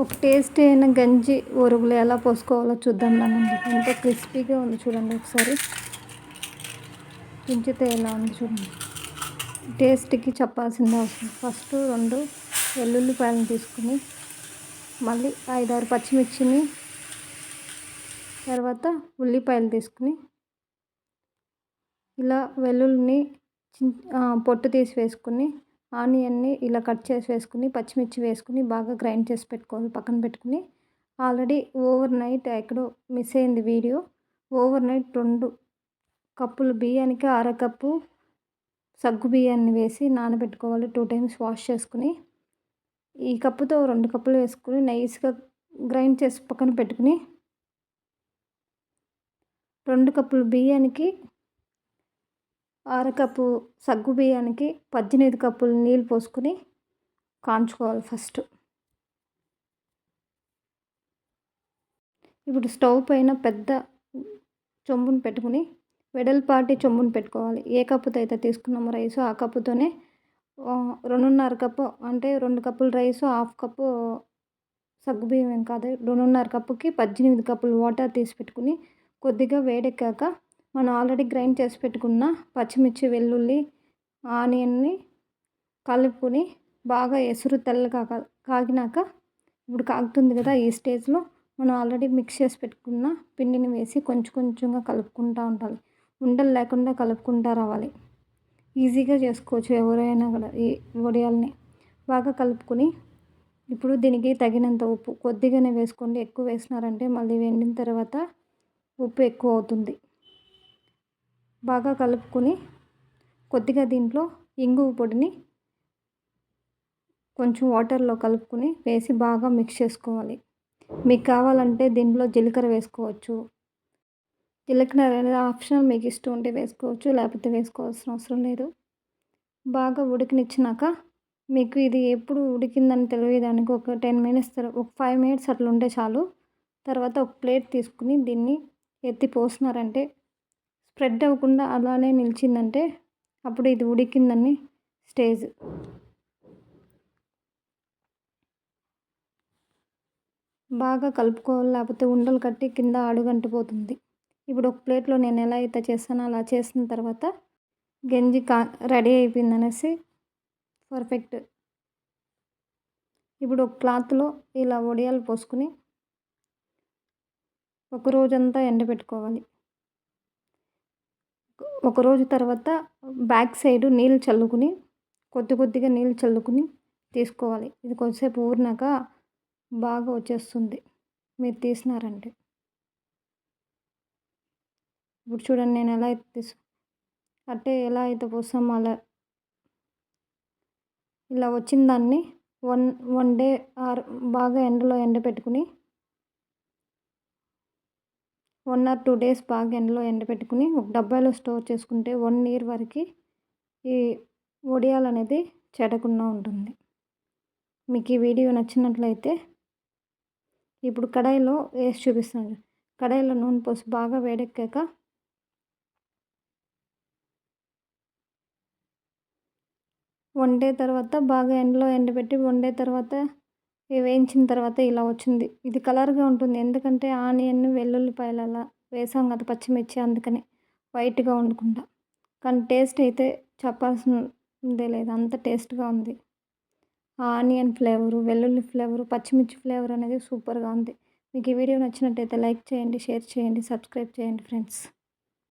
ఒక టేస్ట్ అయిన గంజి ఒరుగులు ఎలా పోసుకోవాలో చూద్దాం నన్ను. ఎంత క్రిస్పీగా ఉంది చూడండి ఒకసారి. తుంచితే ఎలా ఉంది చూడండి. టేస్ట్కి చెప్పాల్సింది అవసరం. ఫస్ట్ రెండు వెల్లుల్లిపాయలను తీసుకుని మళ్ళీ ఐదారు పచ్చిమిర్చిని తర్వాత ఉల్లిపాయలు తీసుకుని ఇలా వెల్లుల్లిని పొట్టు తీసి వేసుకుని ఆనియన్ని ఇలా కట్ చేసి వేసుకుని పచ్చిమిర్చి వేసుకుని బాగా గ్రైండ్ చేసి పెట్టుకోవాలి పక్కన పెట్టుకుని. ఆల్రెడీ ఓవర్ నైట్ ఎక్కడో మిస్ అయింది వీడియో. ఓవర్ నైట్ రెండు కప్పులు బియ్యానికి అరకప్పు సగ్గు బియ్యాన్ని వేసి నానబెట్టుకోవాలి టూ టైమ్స్ వాష్ చేసుకుని. ఈ కప్పుతో రెండు కప్పులు వేసుకుని నైస్గా గ్రైండ్ చేసి పక్కన పెట్టుకుని. రెండు కప్పులు బియ్యానికి అరకప్పు సగ్గు బియ్యానికి పద్దెనిమిది కప్పులు నీళ్ళు పోసుకొని కాంచుకోవాలి ఫస్ట్. ఇప్పుడు స్టవ్ పైన పెద్ద చొంబును పెట్టుకుని వెడల్పాటి చొంబును పెట్టుకోవాలి. ఏ కప్పుతో అయితే తీసుకున్నామో రైస్ ఆ కప్పుతోనే రెండున్నర కప్పు అంటే రెండు కప్పులు రైస్ హాఫ్ కప్పు సగ్గు బియ్యం ఏం కాదు. రెండున్నర కప్పుకి పద్దెనిమిది కప్పులు వాటర్ తీసి పెట్టుకుని కొద్దిగా వేడెక్కాక మనం ఆల్రెడీ గ్రైండ్ చేసి పెట్టుకున్న పచ్చిమిర్చి వెల్లుల్లి ఆనియన్ని కలుపుకొని బాగా ఎసురు తెల్లగా కాగినాక ఇప్పుడు కాగుతుంది కదా ఈ స్టేజ్లో మనం ఆల్రెడీ మిక్స్ చేసి పెట్టుకున్న పిండిని వేసి కొంచెం కొంచెంగా కలుపుకుంటూ ఉండాలి. ఉండలు లేకుండా కలుపుకుంటూ రావాలి. ఈజీగా చేసుకోవచ్చు ఎవరైనా కూడా ఈ వడియాల్ని. బాగా కలుపుకొని ఇప్పుడు దీనికి తగినంత ఉప్పు కొద్దిగానే వేసుకోండి. ఎక్కువ వేసినారంటే మళ్ళీ వెండిన తర్వాత ఉప్పు ఎక్కువ అవుతుంది. బాగా కలుపుకొని కొద్దిగా దీంట్లో ఇంగువ పొడిని కొంచెం వాటర్లో కలుపుకొని వేసి బాగా మిక్స్ చేసుకోవాలి. మీకు కావాలంటే దీంట్లో జీలకర్ర వేసుకోవచ్చు. జీలకర్ర అనేది ఆప్షనల్ మీకు ఇష్టం ఉంటే వేసుకోవచ్చు లేకపోతే వేసుకోవాల్సిన అవసరం లేదు. బాగా ఉడికినిచ్చినాక మీకు ఇది ఎప్పుడు ఉడికిందని తెలియదానికి ఒక టెన్ మినిట్స్ తర్వాత ఒక ఫైవ్ మినిట్స్ అట్లా ఉంటే చాలు. తర్వాత ఒక ప్లేట్ తీసుకుని దీన్ని ఎత్తి పోసినారంటే స్ప్రెడ్ అవ్వకుండా అలానే నిలిచిందంటే అప్పుడు ఇది ఉడికిందని స్టేజ్. బాగా కలుపుకోవాలి లేకపోతే ఉండలు కట్టి కింద అడుగంటిపోతుంది ఇప్పుడు ఒక ప్లేట్లో నేను ఎలా అయితే చేస్తానో అలా చేసిన తర్వాత గంజి కా రెడీ అయిపోయింది అనేసి పర్ఫెక్ట్. ఇప్పుడు ఒక క్లాత్లో ఇలా వడియాలు పోసుకుని ఒక రోజంతా ఎండబెట్టుకోవాలి. ఒక రోజు తర్వాత బ్యాక్ సైడ్ నీళ్ళు చల్లుకుని కొద్ది కొద్దిగా నీళ్ళు చల్లుకుని తీసుకోవాలి. ఇది కొద్దిసేపు ఊరినాక బాగా వచ్చేస్తుంది. మీరు తీసినారంటే. ఇప్పుడు చూడండి నేను ఎలా అయితే తీసు అంటే ఎలా అయితే పోస్తామో అలా. ఇలా వచ్చిన దాన్ని వన్ వన్ డే ఆర్ బాగా ఎండలో ఎండ పెట్టుకుని వన్ ఆర్ టూ డేస్ బాగా ఎండలో ఎండబెట్టుకుని ఒక డబ్బాలో స్టోర్ చేసుకుంటే వన్ ఇయర్ వరకు ఈ ఒడియాలు అనేది చెడకుండా ఉంటుంది. మీకు ఈ వీడియో నచ్చినట్లయితే ఇప్పుడు కడాయిలో వేసి చూపిస్తాను. కడాయిలో నూనె పోసి బాగా వేడెక్కాక వండే తర్వాత బాగా ఎండలో ఎండబెట్టి వండే తర్వాత వేయించిన తర్వాత ఇలా వచ్చింది. ఇది కలర్గా ఉంటుంది. ఎందుకంటే ఆనియన్ వెల్లుల్లిపాయలు అలా వేసాం కదా పచ్చిమిర్చి అందుకని వైట్గా వండుకుంటా. కానీ టేస్ట్ అయితే చెప్పాల్సిందే లేదు. అంత టేస్ట్గా ఉంది. ఆనియన్ ఫ్లేవరు వెల్లుల్లి ఫ్లేవరు పచ్చిమిర్చి ఫ్లేవర్ అనేది సూపర్గా ఉంది. మీకు ఈ వీడియో నచ్చినట్టయితే లైక్ చేయండి షేర్ చేయండి సబ్స్క్రైబ్ చేయండి ఫ్రెండ్స్.